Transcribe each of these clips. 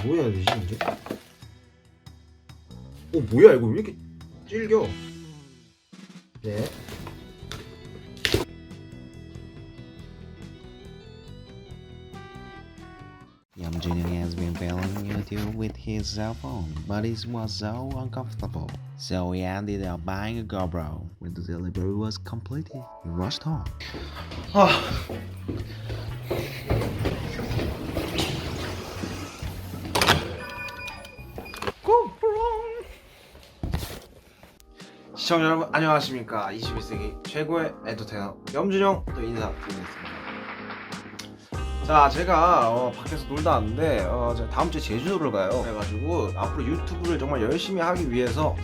뭐 해야 되지 이제? 어 뭐야 이거 왜 이렇게 찔겨? 네. Yamjuni has been playing YouTube with his cell phone, but it was so uncomfortable. So he ended up buying a GoPro. When the delivery was completed, he rushed home. 시청자 여러분 안녕하십니까. 21세기 최고의 엔터테이너 염준영 또 인사드리겠습니다. 자 제가 어, 밖에서 놀다 왔는데 어, 제가 다음 주에 제주도를 가요. 그래가지고 앞으로 유튜브를 정말 열심히 하기 위해서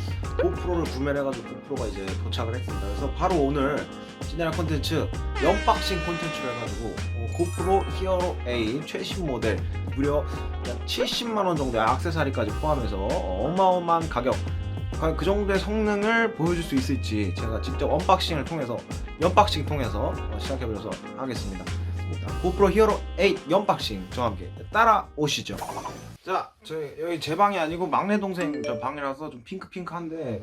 고프로를 구매를 해가지고 고프로가 이제 도착을 했습니다. 그래서 바로 오늘 진행할 콘텐츠 연박싱 콘텐츠를 해가지고 어, 고프로 히어로 A 최신 모델 무려 약 70만원 정도의 액세서리까지 포함해서 어마어마한 가격 과연 그 정도의 성능을 보여줄 수 있을지 제가 직접 언박싱을 통해서 연박싱 통해서 어, 시작해보려서 하겠습니다 자, 고프로 히어로 8 연박싱 저와 함께 따라오시죠 자, 저희 여기 제 방이 아니고 막내 동생 저 방이라서 좀 핑크핑크한데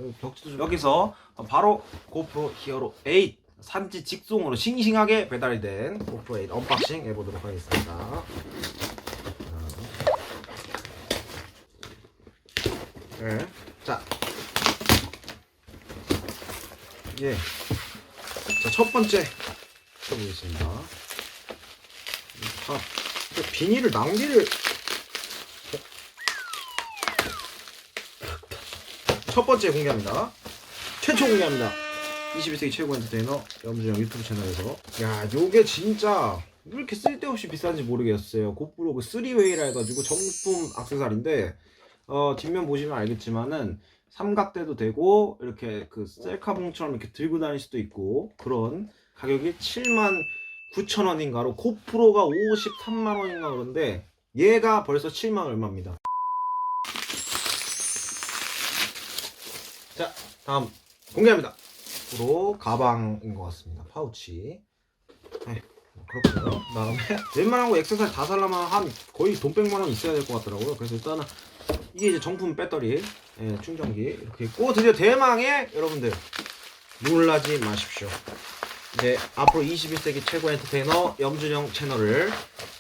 여기서 바로 고프로 히어로 8 산지 직송으로 싱싱하게 배달이 된 고프로 8 언박싱 해보도록 하겠습니다. 네. 자, 예. 자, 첫 번째 펴보겠습니다. 다 근데 비닐을 낭비를 첫 번째 공개합니다. 최초 공개합니다. 21세기 최고 엔터테이너 염주영 유튜브 채널에서 야 요게 진짜 왜 이렇게 쓸데없이 비싼지 모르겠어요. 고프로 그 3웨이라 해가지고 정품 악세사리인데 어 뒷면 보시면 알겠지만은 삼각대도 되고 이렇게 그 셀카봉처럼 이렇게 들고 다닐 수도 있고 그런 가격이 7만 9천 원인가로 고프로가 53만 원인가 그런데 얘가 벌써 7만 얼마입니다. 자 다음 공개합니다. 프로 가방인 것 같습니다. 파우치. 네, 뭐 그렇고요. 그다음에 웬만한 거 액세서리 다 살려면 한 거의 돈 100만 원 있어야 될 것 같더라고요. 그래서 일단은 이게 이제 정품 배터리 예, 충전기 이렇게 있고 드디어 대망의 여러분들 놀라지 마십시오. 이제 앞으로 21세기 최고 엔터테이너 염준영 채널을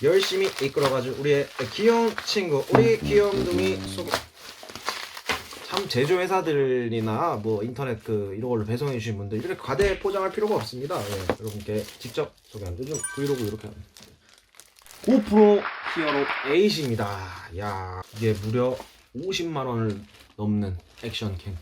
열심히 이끌어가지고 우리의 귀여운 친구 우리 귀염둥이 소개 참 제조 회사들이나 뭐 인터넷 그 이런 걸로 배송해 주신 분들 이렇게 과대 포장할 필요가 없습니다. 예, 여러분께 직접 소개합니다. 요즘 브이로그 이렇게 합니다. 고프로 히어로 8입니다. 야 이게 무려 50만 원을 넘는 액션 캠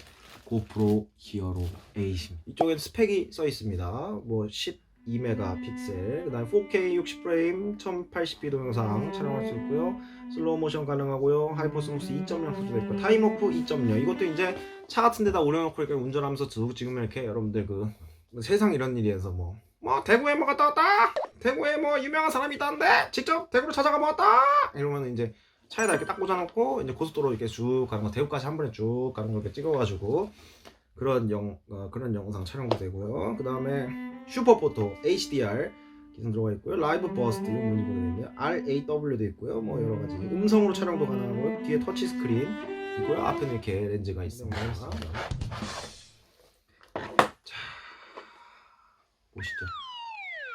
고프로 히어로 8입니다. 이쪽엔 스펙이 써 있습니다. 뭐 12메가 픽셀, 그다음 4K 60프레임, 1080p 동영상 촬영할 수 있고요. 슬로우 모션 가능하고요. 하이퍼스무스 2.0 소지도 있고 타임오프 2.0 이것도 이제 차 같은 데다 올려놓고 이렇게 운전하면서 쭉 찍으면 이렇게 여러분들 그 세상 이런 일이에서 뭐. 뭐 대구에 뭐 갔다 왔다 대구에 뭐 유명한 사람이 있다는데 직접 대구로 찾아가 봤다 이러면 이제 차에다 이렇게 딱 꽂아놓고 이제 고속도로 이렇게 쭉 가는 거 대구까지 한 번에 쭉 가는 거 이렇게 찍어가지고 그런 영 어, 그런 영상 촬영도 되고요 그 다음에 슈퍼포토 HDR 기능 들어가 있고요. 라이브 버스트 뭔지 모르겠는데 RAW도 있고요. 뭐 여러 가지 음성으로 촬영도 가능하고요. 뒤에 터치 스크린 있고요. 앞에는 이렇게 렌즈가 있습니다. 자 보시죠.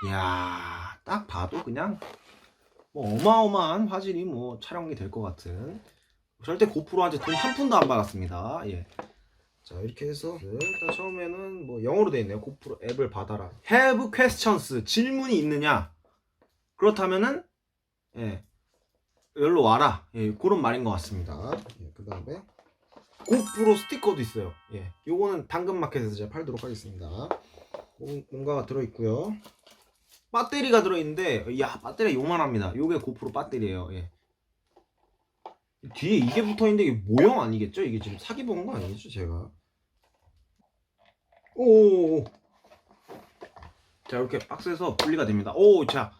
이야 딱 봐도 그냥 뭐 어마어마한 화질이 뭐 촬영이 될 것 같은. 절대 고프로한테 돈 한 푼도 안 받았습니다. 예. 자 이렇게 해서 일단 처음에는 뭐 영어로 돼 있네요. 고프로 앱을 받아라. Have questions. 질문이 있느냐? 그렇다면은 예. 여기로 와라. 예 그런 말인 것 같습니다. 예, 그 다음에 고프로 스티커도 있어요. 예 요거는 당근마켓에서 제가 팔도록 하겠습니다. 뭔- 뭔가가 들어있고요 배터리가 들어있는데 야 배터리가 요만합니다. 요게 고프로 배터리예요. 예. 뒤에 이게 붙어있는데 이게 모형 아니겠죠? 이게 지금 사기 본 거 아니겠죠 제가? 오오오 자 이렇게 박스에서 분리가 됩니다. 오자.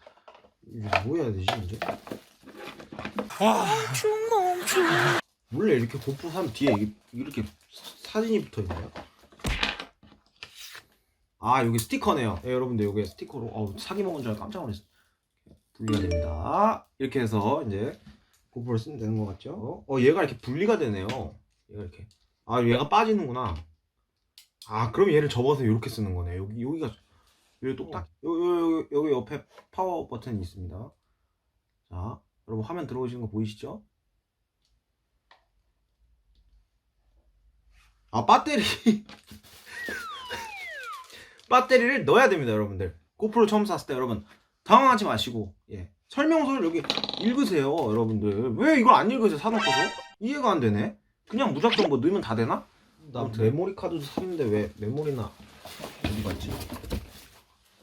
이게 뭐 해야 되지 이제? 원래 이렇게 고프 사면 뒤에 이렇게 사 진이 붙어있나요? 아 여기 스티커네요 예, 여러분들 여기 스티커로 어우 사기 먹은 줄 알고 깜짝 놀랐어요 분리가 됩니다 이렇게 해서 이제 고프로를 쓰면 되는 것 같죠? 어, 어, 얘가 이렇게 분리가 되네요. 얘가 이렇게. 아 얘가 빠지는구나. 아 그럼 얘를 접어서 이렇게 쓰는 거네. 여기 여기가 여기 똑딱 여기, 여기, 여기 옆에 파워 버튼이 있습니다. 자 여러분 화면 들어오시는 거 보이시죠? 아 배터리 배터리를 넣어야 됩니다 여러분들. 고프로 처음 샀을 때 여러분 당황하지 마시고 예. 설명서를 여기 읽으세요 여러분들. 왜 이걸 안 읽으세요 사놓고서? 이해가 안 되네. 그냥 무작정 뭐 넣으면 다 되나? 나 메모리 카드도 샀는데 왜 메모리나 어디 갔지?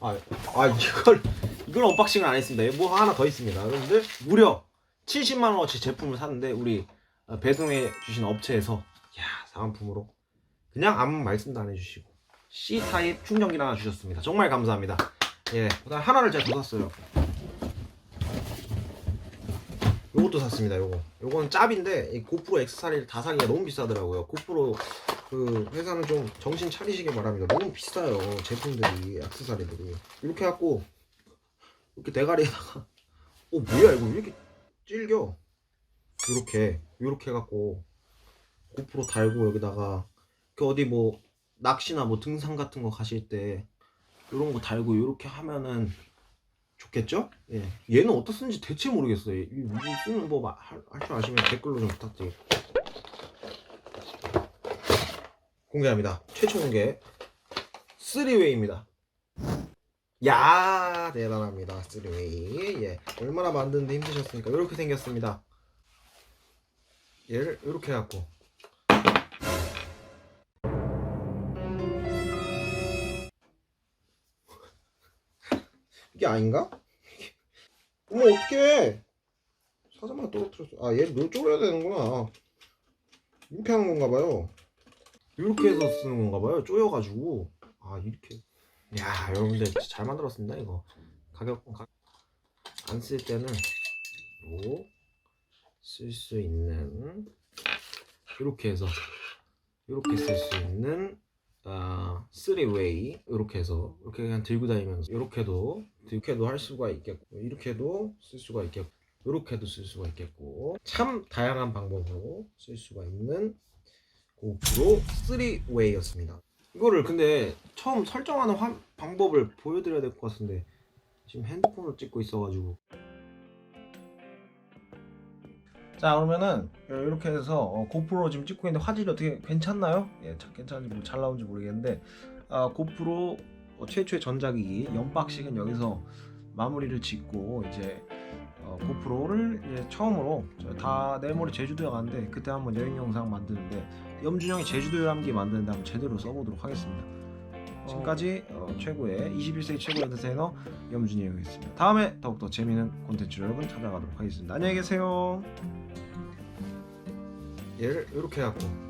아, 아 이걸 이걸 언박싱을 안 했습니다. 뭐 하나 더 있습니다 여러분들. 무려 70만 원어치 제품을 샀는데 우리 어, 배송해 주신 업체에서 야 사은품으로. 그냥 아무 말씀도 안 해주시고 C 타입 충전기를 하나 주셨습니다. 정말 감사합니다. 예, 그다음 하나를 제가 더 샀어요. 요것도 샀습니다. 요거. 요거는 짭인데 이 고프로 X41 다 사기가 너무 비싸더라고요. 고프로 그 회사는 좀 정신 차리시길 바랍니다. 너무 비싸요. 제품들이 액세서리들이 이렇게 갖고 이렇게 대가리에다가 어 뭐야 이거 왜 이렇게 찔겨? 이렇게 이렇게 해 갖고 고프로 달고 여기다가 그 어디 뭐 낚시나 뭐 등산 같은 거 가실 때 이런 거 달고 이렇게 하면은 좋겠죠? 예. 얘는 어떻 쓰는지 대체 모르겠어요. 이, 이 쓰는 법할줄 아시면 댓글로 좀 부탁드릴게요. 공개합니다. 최초 공개 3웨이입니다. 야 대단합니다. 3웨이. 예. 얼마나 만드는데 힘드셨습니까? 이렇게 생겼습니다. 얘를 이렇게 해갖고 이게 아닌가? 어머 어떡해. 사자마자 떨어뜨렸어. 아 얘를 쪼려야 되는구나. 이렇게 하는 건가 봐요. 이렇게 해서 쓰는 건가 봐요. 쪼여가지고. 아 이렇게. 야 여러분들 잘 만들었습니다 이거. 가격 안쓸 때는 쓸수 있는 이렇게 해서 이렇게 쓸 수 있는 아, 3웨이 이렇게 해서 이렇게 그냥 들고 다니면서 이렇게도 이렇게도 할 수가 있겠고 이렇게도 쓸 수가 있겠고 이렇게도 쓸 수가 있겠고 참 다양한 방법으로 쓸 수가 있는 고프로 3웨이였습니다. 이거를 근데 처음 설정하는 화- 방법을 보여드려야 될 것 같은데 지금 핸드폰으로 찍고 있어가지고 자 그러면은 이렇게 해서 어, 고프로 지금 찍고 있는데 화질이 어떻게 괜찮나요? 예, 자- 괜찮은지 뭐잘 나오는지 모르겠는데 아, 고프로 어, 최초의 전자기기 연박식은 여기서 마무리를 짓고 이제 어, 고프로를 이제 처음으로 저다 내일 모레 제주도에 갔는데 그때 한번 여행 영상 만드는데 염준영이 제주도 여행기 만드는데 한번 제대로 써보도록 하겠습니다. 지금까지 어, 최고의 21세기 최고의 엔터테이너 염준영이었습니다. 다음에 더욱더 재미있는 콘텐츠로 여러분 찾아가도록 하겠습니다. 안녕히 계세요. 얘를 이렇게 해갖고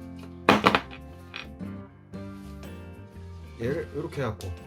얘를 이렇게 해갖고